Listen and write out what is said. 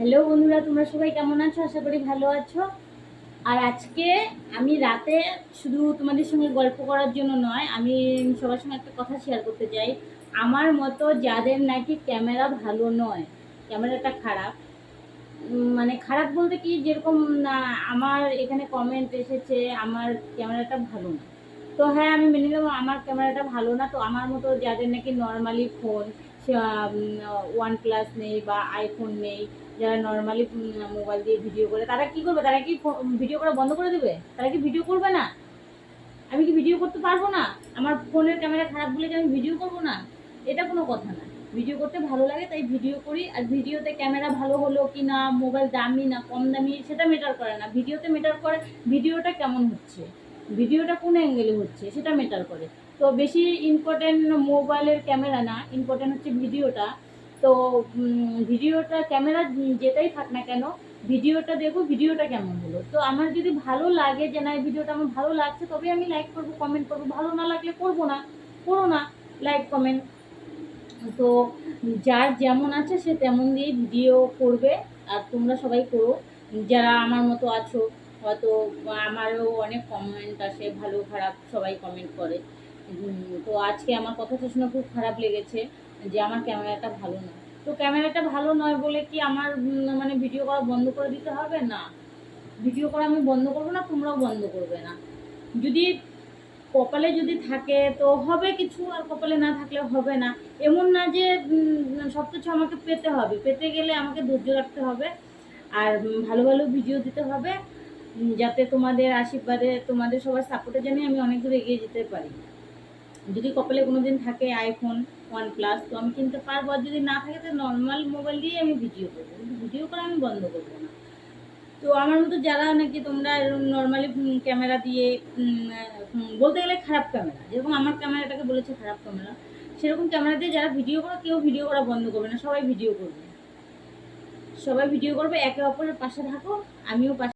Hello বন্ধুরা, তোমরা সবাই কেমন আছো? আশা করি ভালো আছো। আর আজকে আমি রাতে শুধু তোমাদের সঙ্গে গল্প করার জন্য নয়, আমি সবার সঙ্গে একটা কথা শেয়ার করতে চাই। আমার মতো যাদের নাকি ক্যামেরা ভালো নয়, ক্যামেরাটা খারাপ মানে খারাপ বলতে কি, যেরকম আমার এখানে কমেন্ট এসেছে, আমার ক্যামেরাটা ভালো না। তো হ্যাঁ আমি মেনে নেব আমার ক্যামেরাটা ভালো না, তো আমার মতো যাদের নাকি নর্মালি ফোন ওয়ান প্লাস নেই বা আইফোন নেই, যারা নর্মালি মোবাইল দিয়ে ভিডিও করে, তারা কি করবে? তারা কি ভিডিও করা বন্ধ করে দেবে? তারা কি ভিডিও করবে না? আমি কি ভিডিও করতে পারব না? আমার ফোনের ক্যামেরা খারাপ বলে কি আমি ভিডিও করব না? এটা কোনো কথা না। ভিডিও করতে ভালো লাগে, তাই ভিডিও করি, আর ভিডিওতে ক্যামেরা ভালো হলো কি না মোবাইল দামি না, কম দামি, সেটা মেটার করে না। ভিডিওতে মেটার করে ভিডিওটা কেমন হচ্ছে? ভিডিওটা কোন অ্যাঙ্গেলে হচ্ছে, সেটা মেটার করে। তো বেশি ইম্পর্টেন্ট মোবাইলের ক্যামেরা না ইম্পর্টেন্ট হচ্ছে ভিডিওটা। তো ভিডিওটা ক্যামেরা যেটাই থাক না কেন, ভিডিওটা দেখো, ভিডিওটা কেমন হলো। তো আমার যদি ভালো লাগে যে না ভিডিওটা আমার ভালো লাগছে, তবে আমি লাইক করব কমেন্ট করব। ভালো না লাগলে করব না, করো না লাইক কমেন্ট তো যার যেমন আছে, সে তেমন দিয়েই ভিডিও করবে, আর তোমরা সবাই করো। যারা আমার মতো আছো হয়তো আমারও অনেক কমেন্ট আসে, ভালো, খারাপ সবাই কমেন্ট করে। তো আজকে আমার কথাটা শুনে খুব খারাপ লেগেছে যে আমার ক্যামেরাটা ভালো না। তো ক্যামেরাটা ভালো নয় বলে কি আমার মানে ভিডিও করা বন্ধ করে দিতে হবে? না। ভিডিও করা আমি বন্ধ করব না, তোমরাও বন্ধ করবে না। যদি কপালে যদি থাকে তো হবে কিছু, আর কপালে না থাকলে হবে না। এমন না যে সব কিছু আমাকে পেতে হবে। পেতে গেলে আমাকে ধৈর্য রাখতে হবে, আর ভালো ভালো ভিডিও দিতে হবে। যাতে তোমাদের আশীর্বাদে, তোমাদের সবার সাপোর্টে জানি আমি অনেক দূর এগিয়ে যেতে পারি। যদি কপালে কোনো দিন থাকে আইফোন ওয়ান প্লাস তো আমি কিনতে পারব। আর যদি না থাকে তো নর্মাল মোবাইল দিয়ে আমি ভিডিও করব। কিন্তু ভিডিও করা আমি বন্ধ করব না। তো আমার মতো যারা নাকি তোমরা এরকম নর্মালি ক্যামেরা দিয়ে বলতে গেলে খারাপ ক্যামেরা যেরকম আমার ক্যামেরাটাকে বলেছে খারাপ ক্যামেরা সেরকম ক্যামেরা দিয়ে যারা ভিডিও করো, কেউ ভিডিও করা বন্ধ করবে না। সবাই ভিডিও করবে। সবাই ভিডিও করবে, একে অপরের পাশে থাকো, আমিও পাশে